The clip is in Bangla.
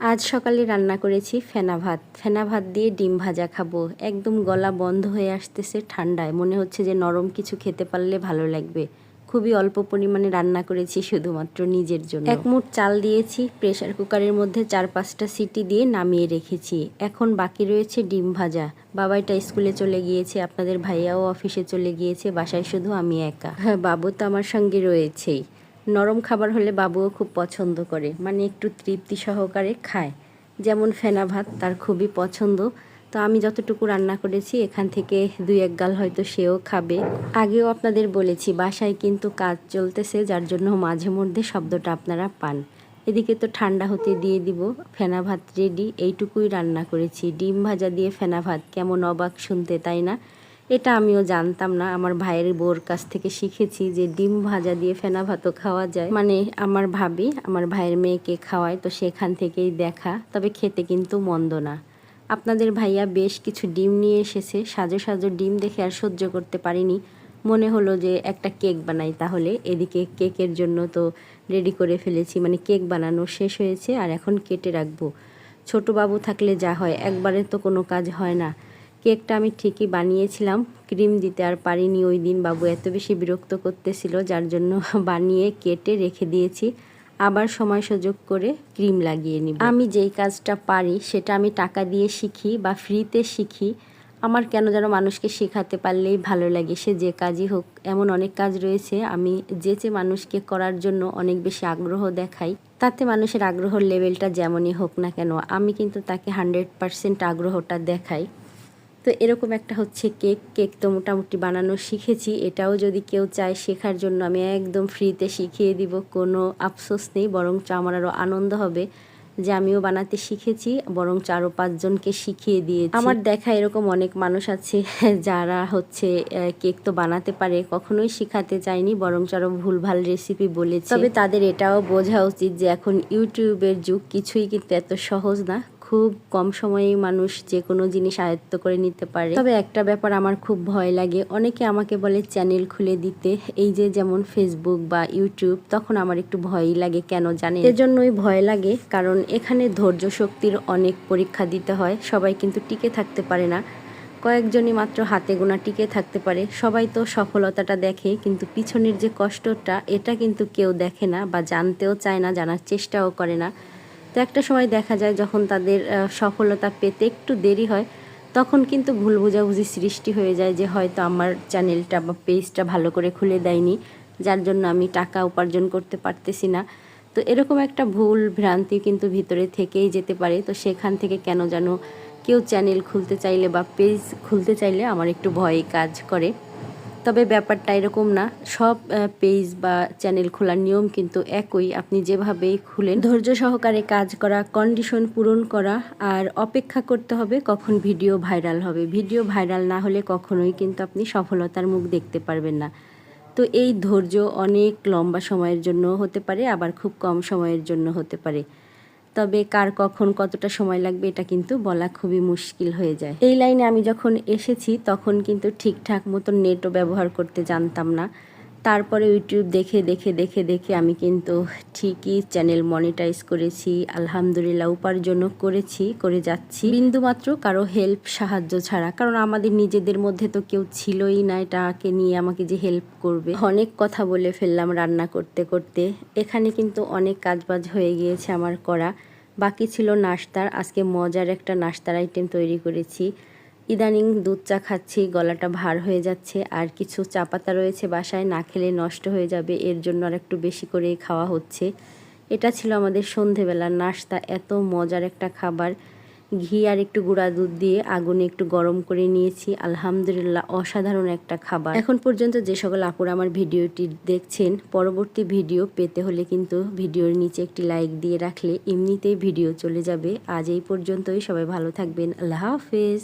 আজ সকালে রান্না করেছি ফেনা ভাত। ফেনা ভাত দিয়ে ডিম ভাজা খাব। একদম গলা বন্ধ হয়ে আসতেছে ঠান্ডায়। মনে হচ্ছে যে নরম কিছু খেতে পারলে ভালো লাগবে। খুবই অল্প পরিমাণে রান্না করেছি শুধুমাত্র নিজের জন্য। এক মুঠ চাল দিয়েছি, প্রেসার কুকারের মধ্যে চার পাঁচটা সিটি দিয়ে নামিয়ে রেখেছি। এখন বাকি রয়েছে ডিম ভাজা। বাবাইটা স্কুলে চলে গিয়েছে, আপনাদের ভাইয়াও অফিসে চলে গিয়েছে, বাসায় শুধু আমি একা। হ্যাঁ বাবু তো আমার সঙ্গে রয়েছেই। নরম খাবার হলে বাবুও খুব পছন্দ করে। মানে একটু তৃপ্তি সহকারে খায়। যেমন ফেনা ভাত, তার খুবই পছন্দ। তো আমি যতটুকু রান্না করেছি, এখান থেকে দুই এক গাল হয়তো সেও খাবে। আগেও আপনাদের বলেছি, বাসায় কিন্তু কাজ চলতেছে, যার জন্য মাঝে মধ্যে শব্দটা আপনারা পান। এদিকে তো ঠান্ডা হতে দিয়ে দিব, ফেনা ভাত রেডি এইটুকুই রান্না করেছি। ডিম ভাজা দিয়ে ফেনা ভাত, কেমন অবাক শুনতে, তাই না? এটা আমিও জানতাম না। আমার ভাইয়ের বউর কাছ থেকে শিখেছি যে ডিম ভাজা দিয়ে ফেনা ভাতও খাওয়া যায়। মানে আমার ভাবি আমার ভাইয়ের মেয়েকে খাওয়ায়, তো সেখান থেকেই দেখা। তবে খেতে কিন্তু মন্দ না। আপনাদের ভাইয়া বেশ কিছু ডিম নিয়ে এসেছে। সাজো সাজো ডিম দেখে আর সহ্য করতে পারিনি। মনে হলো যে একটা কেক বানাই তাহলে। এদিকে কেকের জন্য তো রেডি করে ফেলেছি। মানে কেক বানানো শেষ হয়েছে আর এখন কেটে রাখব। ছোট বাবু থাকলে যা হয়, একবারে তো কোনো কাজ হয় না। কেকটা আমি ঠিকই বানিয়েছিলাম। ক্রিম দিতে আর পারিনি ওই দিন, বাবু এত বেশি বিরক্ত করতেছিল, যার জন্য বানিয়ে কেটে রেখে দিয়েছি। আবার সময় সুযোগ করে ক্রিম লাগিয়ে নিব। আমি যেই কাজটা পারি, সেটা আমি টাকা দিয়ে শিখি বা ফ্রিতে শিখি। আমার কেন যেন মানুষকে শেখাতে পারলেই ভালো লাগে, সে যে কাজই হোক। এমন অনেক কাজ রয়েছে, আমি যেচে মানুষকে করার জন্য অনেক বেশি আগ্রহ দেখাই, তাতে মানুষের আগ্রহর লেভেলটা যেমনই হোক না কেন, আমি কিন্তু তাকে হান্ড্রেড পারসেন্ট আগ্রহটা দেখাই। তো এরকম একটা হচ্ছে কেক কেক তো মোটামুটি বানানো শিখেছি, এটাও যদি কেউ চায় শেখার জন্য আমি একদম ফ্রিতে শিখিয়ে দিব, কোনো আফসোস নেই, বরঞ্চ আমার আরও আনন্দ হবে যে আমিও বানাতে শিখেছি বরং চারো পাঁচজনকে শিখিয়ে দিয়েছি। আমার দেখা এরকম অনেক মানুষ আছে যারা হচ্ছে কেক তো বানাতে পারে, কখনোই শিখাতে চায়নি বরং আরও ভুলভাল রেসিপি বলেছে। তবে তাদের এটাও বোঝা উচিত যে এখন ইউটিউবের যুগ, কিছুই কিন্তু এত সহজ না। খুব কম সময়েই মানুষ যে কোনো জিনিস আয়ত্ত করে নিতে পারে। তবে একটা ব্যাপার আমার খুব ভয় লাগে, অনেকে আমাকে বলে চ্যানেল খুলে দিতে। এই যে যেমন ফেসবুক বা ইউটিউব তখন আমার একটু ভয়ই লাগে, কেন জানেন এজন্যই ভয় লাগে, কারণ এখানে ধৈর্য শক্তির অনেক পরীক্ষা দিতে হয়। সবাই কিন্তু টিকে থাকতে পারে না। কয়েকজনই মাত্র হাতে গোনা টিকে থাকতে পারে। সবাই তো সফলতাটা দেখে, কিন্তু পিছনের যে কষ্টটা, এটা কিন্তু কেউ দেখে না বা জানতেও চায় না, জানার চেষ্টাও করে না। তো একটা সময় দেখা যায় যখন তাদের সফলতা পেতে একটু দেরি হয়, তখন কিন্তু ভুল বোঝাবুঝি সৃষ্টি হয়ে যায় যে হয়তো আমার চ্যানেলটা বা পেজটা ভালো করে খুলে দেয়নি, যার জন্য আমি টাকা উপার্জন করতে পারতেছি না। তো এরকম একটা ভুল ভ্রান্তি কিন্তু ভিতরে থেকেই যেতে পারে। তো সেখান থেকে কেন যেন কেউ চ্যানেল খুলতে চাইলে বা পেজ খুলতে চাইলে আমার একটু ভয় কাজ করে। তবে ব্যাপারটা এরকম না। সব পেজ বা চ্যানেল খোলার নিয়ম কিন্তু একই। আপনি যেভাবেই খুলেন, ধৈর্য সহকারে কাজ করা কন্ডিশন পূরণ করা আর অপেক্ষা করতে হবে কখন ভিডিও ভাইরাল হবে। ভিডিও ভাইরাল না হলে কখনোই কিন্তু আপনি সফলতার মুখ দেখতে পারবেন না। তো এই ধৈর্য অনেক লম্বা সময়ের জন্য হতে পারে, আবার খুব কম সময়ের জন্য হতে পারে। তবে কার কখন কতটা সময় লাগবে এটা কিন্তু বলা খুবই মুশকিল হয়ে যায়। এই লাইনে আমি যখন এসেছি তখন কিন্তু ঠিকঠাক মতো নেটও ব্যবহার করতে জানতাম না। তারপরে ইউটিউব দেখে দেখে দেখে দেখে আমি কিন্তু ঠিকই চ্যানেল মনিটাইজ করেছি, আলহামদুলিল্লাহ উপার্জনও করেছি, করে যাচ্ছি। বিন্দুমাত্র কারও হেল্প সাহায্য ছাড়া। কারণ আমাদের নিজেদের মধ্যে তো কেউ ছিলই না এটাকে নিয়ে আমাকে যে হেল্প করবে। অনেক কথা বলে ফেললাম রান্না করতে করতে। এখানে কিন্তু অনেক কাজবাজ হয়ে গিয়েছে আমার করা। বাকি ছিল নাস্তার। আজকে মজার একটা নাস্তার আইটেম তৈরি করেছি। ইদানিং দুধ চা খাচ্ছি, গলাটা ভার হয়ে যাচ্ছে, আর কিছু চা পাতা রয়েছে বাসায়, না খেলে নষ্ট হয়ে যাবে, এর জন্য আর একটু বেশি করে খাওয়া হচ্ছে। এটা ছিল আমাদের সন্ধেবেলার নাস্তা, এত মজার একটা খাবার। ঘি আর একটু গুঁড়া দুধ দিয়ে আগুনে একটু গরম করে নিয়েছি, আলহামদুলিল্লাহ অসাধারণ একটা খাবার। এখন পর্যন্ত যে সকল আপুরা আমার ভিডিওটি দেখছেন, পরবর্তী ভিডিও পেতে হলে কিন্তু ভিডিওর নিচে একটি লাইক দিয়ে রাখলে এমনিতেই ভিডিও চলে যাবে। আজ এই পর্যন্তই, সবাই ভালো থাকবেন, আল্লাহ হাফেজ।